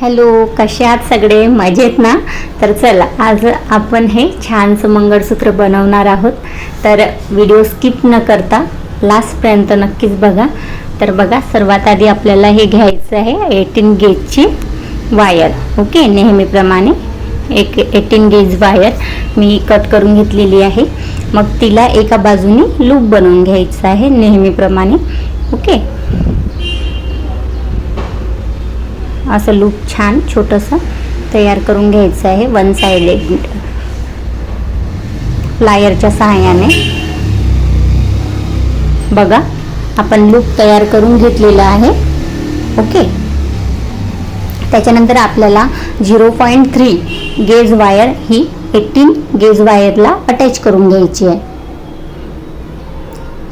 Hello कसे आहात सगळे? मजेत ना? तर चला आज आपण हे छानसं मंगळसूत्र बनवणार आहोत. तर व्हिडिओ स्किप न करता लास्टपर्यंत नक्कीच बघा. तर बघा सर्वात आधी आपल्याला हे घ्यायचं आहे एटीन गेजची वायर ओके नेहमीप्रमाणे एक एटीन गेज वायर मी कट करून घेतलेली आहे. मग तिला एका बाजूने लूप बनवून घ्यायचं आहे नेहमीप्रमाणे. ओके असं लूप छान छोटंसं तयार करून घ्यायचं आहे. वन साइडेड प्लायरच्या सहाय्याने. बघा आपण लूप तयार करून घेतलेला आहे. ओके? त्याच्यानंतर आपल्याला zero point three gauge wire ही एटीन गेज वायरला अटॅच करून घ्यायची आहे.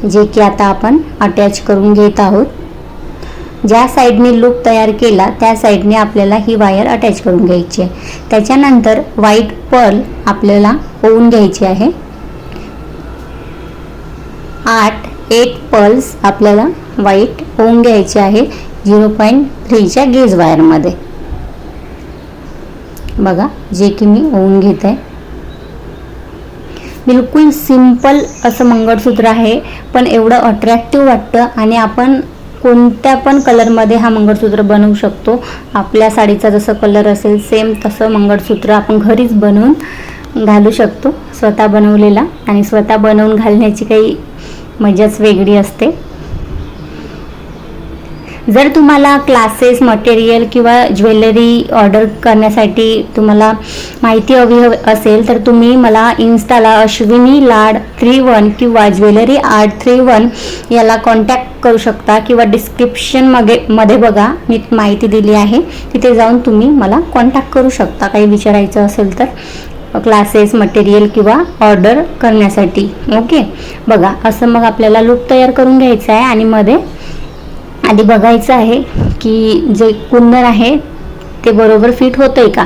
जे की आता आपण अटॅच करून घेत आहोत. ज्या साईडने लूप तयार केला त्या साईडने आपल्याला ही वायर अटॅच करून घ्यायची आहे. त्याच्यानंतर व्हाईट पर्ल आपल्याला होऊन घ्यायची आहे. आठ एट पर्ल्स आपल्याला व्हाईट होऊन घ्यायचे आहे झिरो पॉईंट थ्रीच्या गेज वायरमध्ये. बघा जे की मी होऊन घेत आहे बिलकुल सिंपल असं मंगळसूत्र आहे पण एवढं अट्रॅक्टिव्ह वाटतं आणि आपण कोणत्या पण कलरमध्ये हा मंगळसूत्र बनवू शकतो. आपल्या साडीचा जसं कलर असेल सेम तसं मंगळसूत्र आपण घरीच बनवून घालू शकतो. स्वतः बनवलेला आणि स्वतः बनवून घालण्याची काही मजाच वेगळी असते. जर तुम्हाला क्लासेस मटेरियल किंवा ज्वेलरी ऑर्डर करण्यासाठी तुम्हाला माहिती हवी असेल तर तुम्ही मला इन्स्टाला अश्विनी लाड थ्री वन किंवा ज्वेलरी आर्ट थ्री वन याला कॉन्टॅक्ट करू शकता किंवा डिस्क्रिप्शनमध्ये मध्ये बघा. मी माहिती दिली आहे. तिथे जाऊन तुम्ही मला कॉन्टॅक्ट करू शकता. काही विचारायचं असेल तर क्लासेस मटेरियल किंवा ऑर्डर करण्यासाठी. ओके बघा. असं मग आपल्याला लुक तयार करून घ्यायचं आहे आणि मध्ये आधी बघायचं आहे की जे कुंदन आहे ते बरोबर फिट होतं आहे का?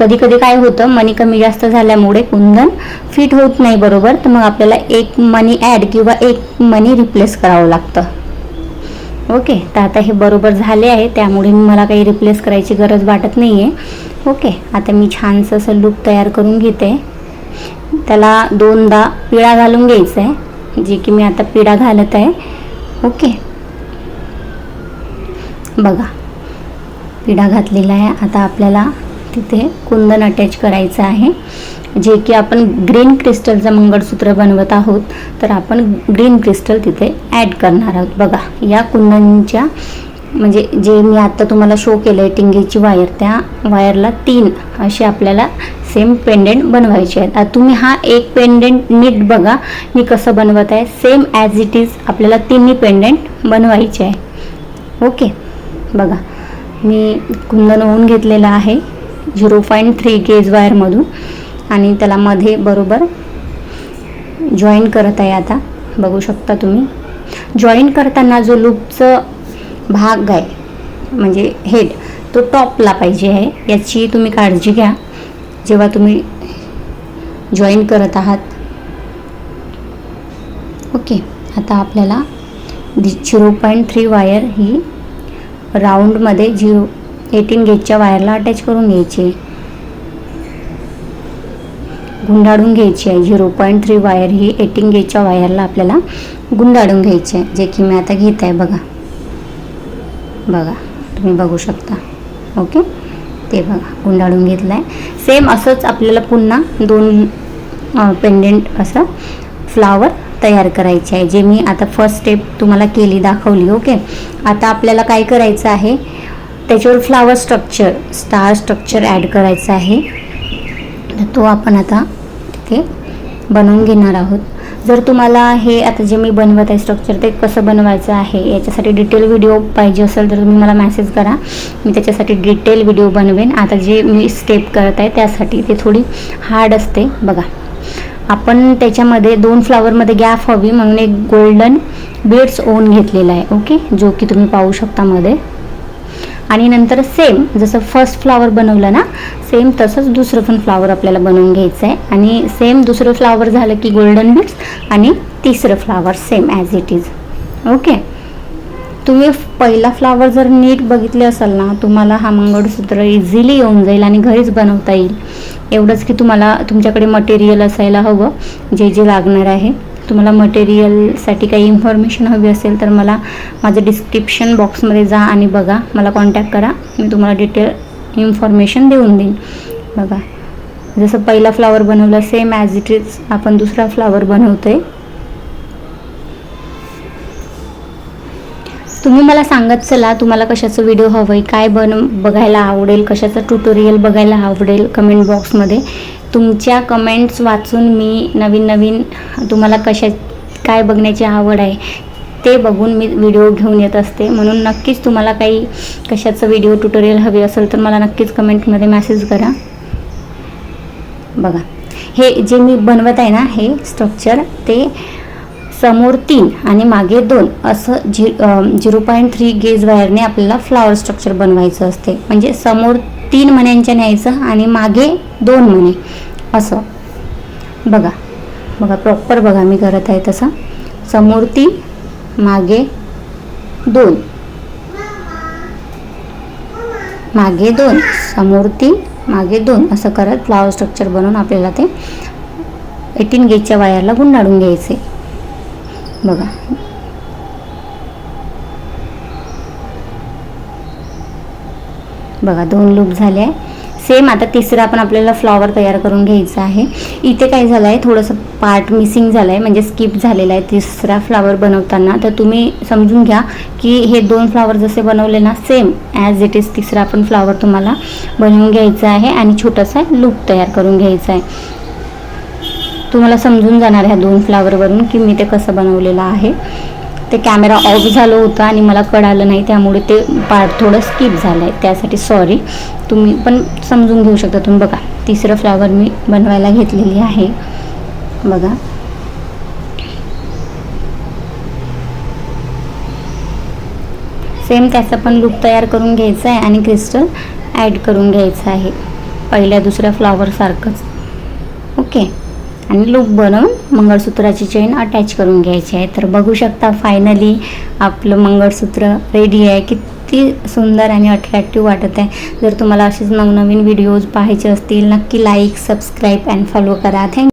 कधी कधी काय होतं मनी कमी जास्त झाल्यामुळे कुंदन फिट होत नाही बरोबर तर मग आपल्याला एक मनी ॲड किंवा एक मनी रिप्लेस करावं लागतं. ओके तर आता हे बरोबर झाले आहे त्यामुळे मला काही रिप्लेस करायची गरज वाटत नाही आहे ओके आता मी छानसं असं लूक तयार करून घेते. त्याला दोनदा पिळा घालून घ्यायचं आहे जे की मी आता पिढा घालत आहे. ओके बघा. पिढा घातलेला आहे. आता आपल्याला तिथे कुंदन अटॅच करायचं आहे. जे की आपण ग्रीन क्रिस्टलचं मंगळसूत्र बनवत आहोत तर आपण ग्रीन क्रिस्टल तिथे ॲड करणार आहोत. बघा या कुंदनच्या म्हणजे जे मी आत्ता तुम्हाला शो केलं आहे टिंगेची वायर त्या वायरला तीन असे आपल्याला सेम पेंडेंट बनवायचे आहेत. आता तुम्ही हा एक पेंडेंट नीट बघा मी कसं बनवत आहे. सेम ॲज इट इज आपल्याला तिन्ही पेंडेंट बनवायचे आहे. ओके बघा मी कुंदन होऊन घेतलेलं आहे झिरो पॉईंट थ्री गेज वायरमधून आणि त्याला मध्ये बरोबर जॉईन करत आहे आता बघू शकता तुम्ही. जॉईन करताना जो लूपचं भाग आहे म्हणजे हेड तो टॉपला पाहिजे आहे. याची तुम्ही काळजी घ्या. जेव्हा तुम्ही जॉईन करत आहात. ओके आता आपल्याला झिरो पॉईंट थ्री वायर ही राऊंडमध्ये झिरो एटीन गेजच्या वायरला अटॅच करून घ्यायची. गुंडाळून घ्यायची. आहे झिरो पॉईंट थ्री वायर ही एटीन गेजच्या वायरला आपल्याला गुंडाळून घ्यायची आहे जे की मी आता घेत आहे बघा. बघा तुम्ही बघू शकता. ओके? ते बघा गुंडाळून घेतलं आहे सेम असंच आपल्याला पुन्हा दोन पेंडेंट असं फ्लावर तयार करायची आहे. जे मी आता फर्स्ट स्टेप तुम्हाला केली दाखवली ओके आता आपल्याला काय करायचं आहे? त्याच्यावर flower structure star structure add करायचं आहे. तर तो आपण आता तिथे बनवून घेणार आहोत. जर तुम्हाला हे आता जे मी बनवत आहे स्ट्रक्चर ते कसं बनवायचं आहे याच्यासाठी डिटेल व्हिडिओ पाहिजे असेल तर तुम्ही मला मेसेज करा. मी त्याच्यासाठी डिटेल व्हिडिओ बनवेन. आता जे मी स्टेप करत आहे त्यासाठी ते थोडी हार्ड असते बघा. आपण त्याच्यामध्ये दोन फ्लावरमध्ये गॅप हवी म्हणून एक गोल्डन बीड्स ओन घेतलेला आहे ओके जो की तुम्ही पाहू शकता मध्ये. आणि नंतर सेम जसं फर्स्ट फ्लावर बनवलं ना सेम तसंच दुसरं पण फ्लावर आपल्याला बनवून घ्यायचं आहे. आणि सेम दुसरं फ्लावर झालं की गोल्डन बीड्स आणि तिसरं flower same as it is okay तुम्ही पहिला फ्लावर जर नीट बघितले असाल ना तुम्हाला हा मंगळसूत्र इझिली येऊन जाईल आणि घरीच बनवता येईल. एवढंच की तुम्हाला तुमच्याकडे मटेरियल असायला हवं जे जे लागणार आहे. तुम्हाला मटेरियलसाठी काही इन्फॉर्मेशन हवी असेल तर मला माझं डिस्क्रिप्शन बॉक्समध्ये जा आणि बघा. मला कॉन्टॅक्ट करा. मी तुम्हाला डिटेल इन्फॉर्मेशन देऊन देईन. बघा. जसं पहिला फ्लावर बनवला सेम ॲज इट इज आपण दुसरा फ्लावर आहे तुम्ही मला सांगत चला तुम्हाला कशाचं व्हिडिओ हवं आहे काय बन बघायला आवडेल कशाचं ट्युटोरियल बघायला आवडेल कमेंट बॉक्समध्ये तुमच्या कमेंट्स वाचून मी नवीन नवीन तुम्हाला कशा काय बघण्याची आवड आहे ते बघून मी व्हिडिओ घेऊन येत असते. म्हणून नक्कीच तुम्हाला काही कशाचं व्हिडिओ ट्युटोरियल हवे असेल तर मला नक्कीच कमेंटमध्ये मेसेज करा. बघा. हे जे मी बनवत आहे ना हे स्ट्रक्चर ते समोर तीन आणि मागे दोन असं झि झिरो पॉईंट थ्री गेज वायरने आपल्याला फ्लावर स्ट्रक्चर बनवायचं असते. म्हणजे समोर तीन मण्यांच्या न्यायचं आणि मागे दोन मणे. असं. बघा. बघा प्रॉपर बघा मी करत आहे तसं. समोर तीन मागे दोन. मागे दोन समोर तीन मागे दोन असं करत फ्लावर स्ट्रक्चर बनवून आपल्याला ते एटीन गेजच्या वायरला गुंडाळून घ्यायचे. बघा. बघा दोन लूप झाले आहे सेम आता तिसरा पण आपल्याला फ्लॉवर तयार करून घ्यायचा आहे. इथे काय झालं आहे थोडंसं पार्ट मिसिंग झालं आहे म्हणजे स्किप झालेला आहे तिसरा फ्लावर बनवताना. तर तुम्ही समजून घ्या की हे दोन फ्लावर जसे बनवले ना सेम ॲज इट इज तिसरा पण फ्लावर तुम्हाला बनवून घ्यायचा आहे आणि छोटासा लूप तयार करून घ्यायचा आहे. तुम्हाला समजून जाणार ह्या दोन फ्लावरवरून की मी ते कसं बनवलेलं आहे. ते कॅमेरा ऑफ झालं होतं आणि मला कळालं नाही त्यामुळे ते पार्ट थोडं स्किप झालं आहे त्यासाठी सॉरी तुम्ही पण समजून घेऊ शकता. तुम्ही बघा तिसरं फ्लावर मी बनवायला घेतलेली आहे. बघा. सेम त्याचा पण लूप तयार करून घ्यायचा आहे आणि क्रिस्टल ॲड करून घ्यायचं आहे. पहिल्या दुसऱ्या फ्लावरसारखंच ओके आणि लूप बनवून मंगळसूत्राची चेन अटॅच करून घ्यायची आहे. तर बघू शकता फायनली आपलं मंगळसूत्र रेडी आहे. किती सुंदर आणि अट्रॅक्टिव्ह वाटत आहे. जर तुम्हाला असेच नवनवीन व्हिडिओज पाहायचे असतील नक्की लाईक सबस्क्राईब अँड फॉलो करा. थँक